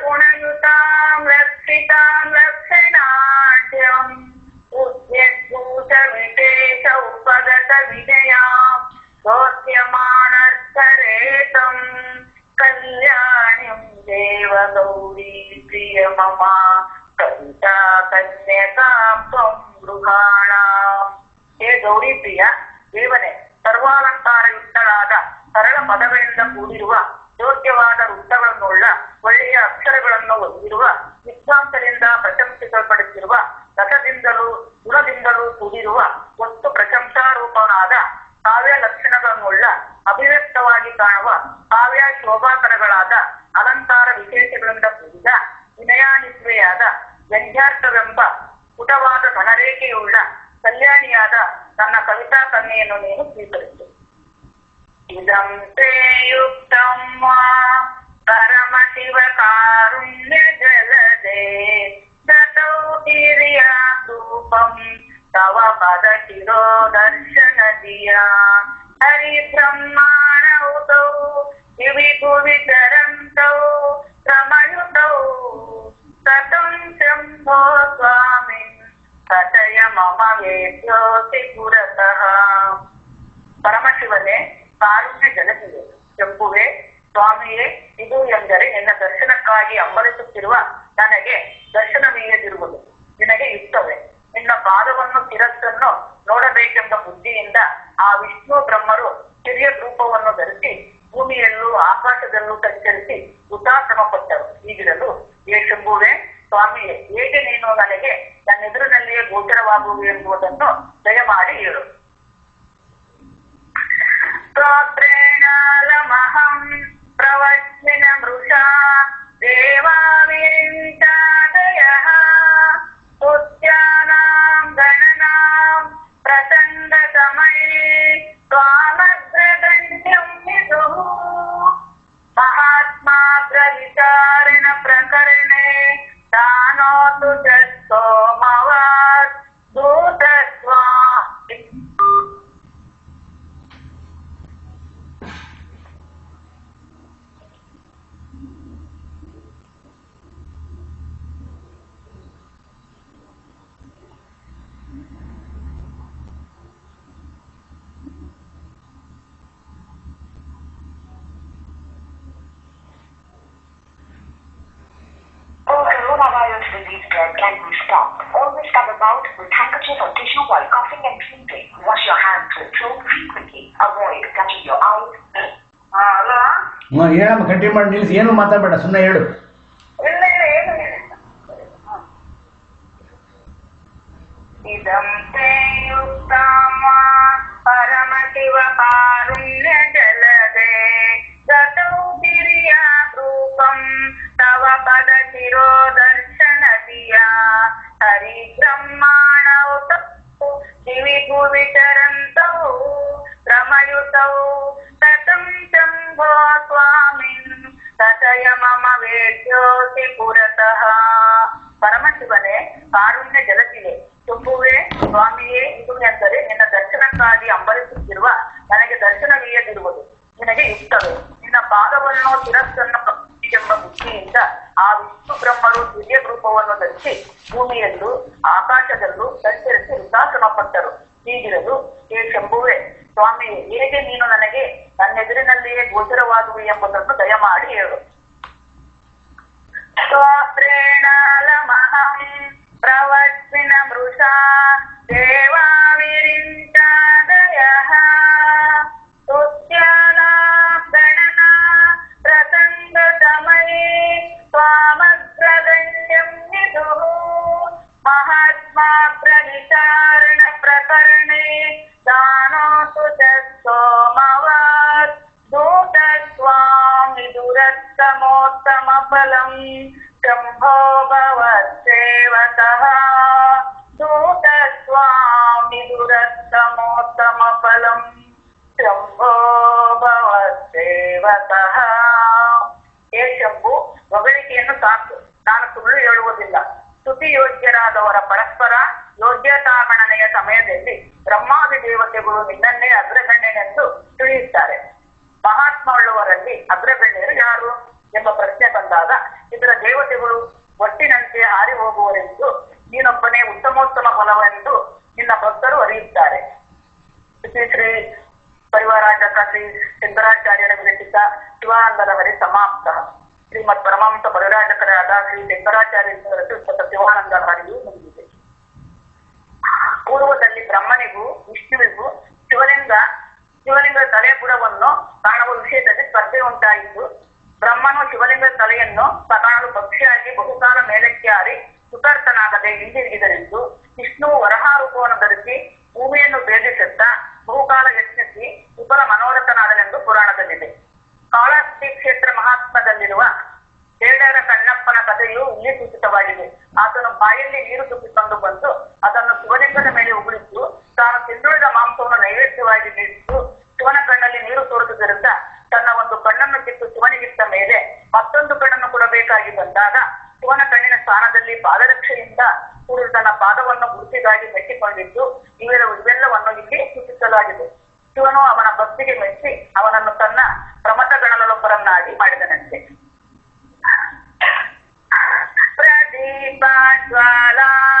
गुणयुतां रक्षितां रक्षणाढ्यम् उद्यद्भूतविशेष उपगत विजयां दोष्यमानर्थरेतम् कल्याणीं देवगौरी प्रिय मम कविता कन्यकां त्वं गृहाणाम् ಹೇ ಗೌರಿ ಪ್ರಿಯ ದೇವನೇ ಸರ್ವಾಲಂಕಾರಯುಕ್ತಳಾದ ಸರಳ ಪದಗಳಿಂದ ಕೂಡಿರುವ ಯೋಗ್ಯವಾದ ವೃತ್ತಗಳನ್ನುಳ್ಳ ಒಳ್ಳೆಯ ಅಕ್ಷರಗಳನ್ನು ಹೊಂದಿರುವ ವಿದ್ವಾಂಸರಿಂದ ಪ್ರಶಂಸಿಸಲ್ಪಡುತ್ತಿರುವ ರಸದಿಂದಲೂ ಗುಣದಿಂದಲೂ ಕೂಡಿರುವ ವಸ್ತು ಪ್ರಶಂಸಾರೂಪನಾದ ಕಾವ್ಯ ಲಕ್ಷಣಗಳನ್ನುಳ್ಳ ಅಭಿವ್ಯಕ್ತವಾಗಿ ಕಾಣುವ ಕಾವ್ಯ ಶೋಭಾಕರಗಳಾದ ಅಲಂಕಾರ ವಿಶೇಷಗಳಿಂದ ಕೂಡಿದ ವಿನಯಾನಿತ್ವೆಯಾದ ವ್ಯಂಗ್ಯಾರ್ಥವೆಂಬ ಪುಟವಾದ ಘನರೇಖೆಯುಳ್ಳ ಕಲ್ಯಾಣಿಯಾದ ತನ್ನ ಕವಿತಾ ಕನ್ನೆಯನ್ನು ನೀನು ಸ್ವೀಕರಿಸು. इदं ते युक्तं वा तव पदशिरो दर्शनधिया हरिब्रह्माणौतौ दिवि भुवि चरन्तौ रमयुतौ कथय मम वेद्योऽसि पुरतः। परमशिवने ಶಂಭೋ ಜನಿಸಿದೆ ಶಂಭುವೆ, ಸ್ವಾಮಿಯೇ, ಇದು ಎಂದರೆ ನಿನ್ನ ದರ್ಶನಕ್ಕಾಗಿ ಅಂಬರಿಸುತ್ತಿರುವ ನನಗೆ ದರ್ಶನವೀಯದಿರುವುದು ನಿನಗೆ ಇಷ್ಟವೇ ನಿನ್ನ ಪಾದವನ್ನು ಶಿರಸ್ಸನ್ನು ನೋಡಬೇಕೆಂಬ ಬುದ್ಧಿಯಿಂದ ಆ ವಿಷ್ಣು ಬ್ರಹ್ಮರು ಹಿರಿಯ ರೂಪವನ್ನು ಧರಿಸಿ ಭೂಮಿಯಲ್ಲೂ ಆಕಾಶದಲ್ಲೂ ಸಂಚರಿಸಿ ಹುತಾಶ್ರಮ ಪಟ್ಟರು ಈಗಿರಲು ಏ ಶಂಭುವೆ, ಸ್ವಾಮಿಯೇ, ಹೇಗೆ ನೀನು ನನಗೆ ನನ್ನೆದುರಿನಲ್ಲಿಯೇ ಗೋಚರವಾಗುವುದು ಎಂಬುದನ್ನು ದಯಮಾಡಿ ಹೇಳು. स्तोत्रेणालमहम् प्रवच्मिनमृषा देवा coronavirus disease spread can be stopped. Always cover mouth with handkerchief or tissue while coughing and sneezing. Wash your hands with soap frequently. Avoid touching your eyes, lips, ಹಾ ಅಲ್ಲ ಹ್ಞೂ ಹೇಳಮ್ಮ ಕಂಟಿನ್ಯೂ ಮಾಡಿ ನಿಲ್ಸಿ ಏನು ಮಾತಾಡಬೇಡ ಸುಮ್ಮನೆ ಹೇಳು ಇಲ್ಲ ಇಲ್ಲ ಏನು ಇಲ್ಲ ಇದಂ ತೇ ಯುಕ್ತಾಮ ಪರಮ ಶಿವ ಕಾರುಣ್ಯ ಜಲದೆ ಹರಿ ದಿವಿ ಭುವಿ ಚರಂತೌ ರಮಯುತೌ ತತಂ ಶಂಭೋ ಸ್ವಾಮಿನ್ ತತಯ ಮಮ ವೇದ್ಯೋಸಿ ಪುರತಃ. ಪರಮಶಿವನೇ, ಕಾರುಣ್ಯ ಜಗತ್ತಿದೆ ತುಂಬುವೆ ಸ್ವಾಮಿಯೇ, ಇದು ಎಂದರೆ ನಿನ್ನ ದರ್ಶನಕ್ಕಾಗಿ ಅಂಬಲಿಸುತ್ತಿರುವ ನನಗೆ ದರ್ಶನವೀಯದಿರುವುದು ನಿನಗೆ ಯುಕ್ತವೇ ನಿನ್ನ ಪಾದವನ್ನು ಶಿರಸ್ಸನ್ನು ಆ ವಿಷ್ಣು ಬ್ರಹ್ಮರು ದಿವ್ಯ ರೂಪವನ್ನು ಧರಿಸಿ ಭೂಮಿಯಲ್ಲೂ ಆಕಾಶದಲ್ಲೂ ಸಂಚರಿಸಿ ಉದಾಸನ ಪಟ್ಟರು. ಹೀಗಿರಲು ಹೇ ಶಂಭುವೆ, ಸ್ವಾಮಿ, ಹೇಗೆ ನೀನು ನನಗೆ ನನ್ನೆದುರಿನಲ್ಲಿಯೇ ಗೋಚರವಾಗುವೆ ಎಂಬುದನ್ನು ದಯಮಾಡಿ ಹೇಳು. ಪ್ರವತ್ಸಿನ ಮೃಷಾ ದೇವ महात्माग्रविचारणप्रकरणे दानोतु च सोमवात् दूतस्वामि दुरत्तमोत्तमफलम् शम्भो भवत्सेवतः दूतस्वामि दुरत्तमोत्तमफलम् ಶಂಭೋ ಭವತ್ಸೇವತಃ ಹೇ ಶಂಭು ಹೊಗಳಿಕೆಯನ್ನು ಸಾಕು ನಾನು ಸುಳ್ಳು ಹೇಳುವುದಿಲ್ಲ ಸ್ತುತಿ ಯೋಗ್ಯರಾದವರ ಪರಸ್ಪರ ಯೋಗ್ಯತಾಗಣನೆಯ ಸಮಯದಲ್ಲಿ ಬ್ರಹ್ಮಾದಿ ದೇವತೆಗಳು ನಿನ್ನನ್ನೇ ಅಗ್ರಗಣ್ಯನೆಂದು ತಿಳಿಯುತ್ತಾರೆ. ಮಹಾತ್ಮ ಉಳ್ಳುವರಲ್ಲಿ ಅಗ್ರಗಣ್ಯರು ಯಾರು ಎಂಬ ಪ್ರಶ್ನೆ ಬಂದಾಗ, ಇದರ ದೇವತೆಗಳು ಒಟ್ಟಿನಂತೆ ಹಾರಿ ಹೋಗುವರೆಂದು ನೀನೊಬ್ಬನೇ ಉತ್ತಮೋತ್ತಮ ಫಲವೆಂದು ನಿನ್ನ ಭಕ್ತರು ಅರಿಯುತ್ತಾರೆ. ಶ್ರೀ ಶ್ರೀ ಪರಿವಾರಾಜಕ ಶ್ರೀ ಶಂಕರಾಚಾರ್ಯರ ವಿರಚಿತ ಶಿವಾನಂದರವರೆ ಸಮಾಪ್ತ. ಶ್ರೀಮತ್ ಪರಮಾಂಸ ಪರಿರಾಜಕರಾದ ಶ್ರೀ ಶಂಕರಾಚಾರ್ಯ ರಚಿತ ಶಿವಾನಂದ ಹರಿಯು ಮುಗಿದಿದೆ ಪೂರ್ವದಲ್ಲಿ ಬ್ರಹ್ಮನಿಗೂ, ವಿಷ್ಣುವಿಗೂ, ಶಿವಲಿಂಗ, ಶಿವಲಿಂಗದ ತಲೆ ಬುಡವನ್ನು ಕಾಣುವ ವಿಷಯದಲ್ಲಿ ಸ್ಪರ್ಧೆ ಉಂಟಾಯಿತು. ಬ್ರಹ್ಮನು ಶಿವಲಿಂಗದ ತಲೆಯನ್ನು ಕಾಣಲು ಪಕ್ಷಿಯಾಗಿ ಬಹುಕಾಲ ಮೇಲಕ್ಕೆ ಹಾರಿ ಸುತಾರ್ಥನಾಗದೆ ಹಿಂದಿರುಗಿದರೆಂದು ವಿಷ್ಣು ವರಹಾರೂಪವನ್ನು ಧರಿಸಿ ಭೂಮಿಯನ್ನು ಭೇದಿಸುತ್ತಾ ಬಹುಕಾಲ ಯತ್ನಿಸಿ ವಿಫಲ ಮನೋರಥನಾದನೆಂದು ಪುರಾಣದಲ್ಲಿದೆ. ಕಾಳಹಸ್ತಿ ಕ್ಷೇತ್ರ ಮಹಾತ್ಮದಲ್ಲಿರುವ ಬೇಡರ ಕಣ್ಣಪ್ಪನ ಕಥೆಯು ಇಲ್ಲಿ ಸೂಚಿತವಾಗಿದೆ. ಆತನು ಬಾಯಲ್ಲಿ ನೀರು ತುಂಬಿಕೊಂಡು ಬಂದು ಅದನ್ನು ಶಿವಲಿಂಗದ ಮೇಲೆ ಉಗುಳಿದ್ದು, ತಾನು ತಿಂದುಳಿದ ಮಾಂಸವನ್ನು ನೈವೇದ್ಯವಾಗಿ ನೀಡಿದ್ದು ಶಿವನ ಕಣ್ಣಲ್ಲಿ ನೀರು ತೋರಿಸುವುದರಿಂದ ತನ್ನ ಒಂದು ಕಣ್ಣನ್ನು ಕಿತ್ತು ಶಿವನಿಗಿತ್ತ ಮೇಲೆ ಮತ್ತೊಂದು ಕಣ್ಣನ್ನು ಕೊಡಬೇಕಾಗಿ ಬಂದಾಗ ಶಿವನ ಕಣ್ಣಿನ ಸ್ಥಾನದಲ್ಲಿ ಪಾದರಕ್ಷೆಯಿಂದ ಕೂಡಿದ ತನ್ನ ಪಾದವನ್ನು ಗುರುತಿಗಾಗಿ ಮೆಚ್ಚಿಕೊಂಡಿದ್ದು ಇವರ ಇವೆಲ್ಲವನ್ನು ಇಲ್ಲಿ ಸೂಚಿಸಲಾಗಿದೆ. ಶಿವನು ಅವನ ಭಕ್ತಿಗೆ ಮೆಚ್ಚಿ ಅವನನ್ನು ತನ್ನ ಪ್ರಮತ ಗಣಲೊಬ್ಬರನ್ನಾಗಿ ಮಾಡಿದನಂತೆ ಪ್ರದೀಪಜ್ವಾಲಾಭಿಃ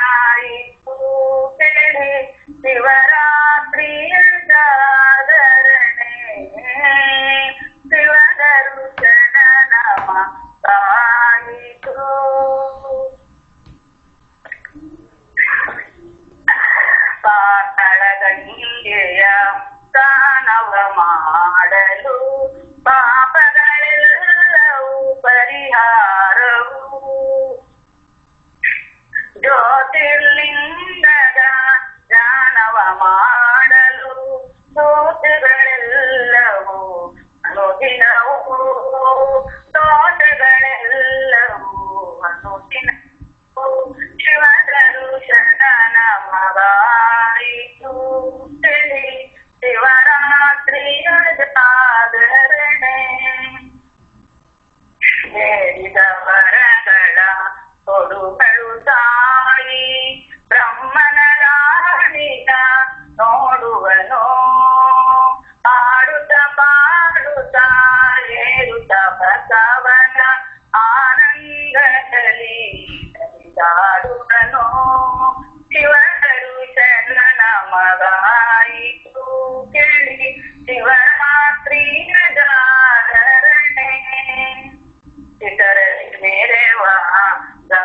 ಮಾಡಲು ಪಾಪಗಳೆಲ್ಲವೂ ಪರಿಹಾರವು. ಜ್ಯೋತಿರ್ಲಿಂಗದ ಜ್ಞಾನವ ಮಾಡಲು ದೋಷಗಳೆಲ್ಲವೂ la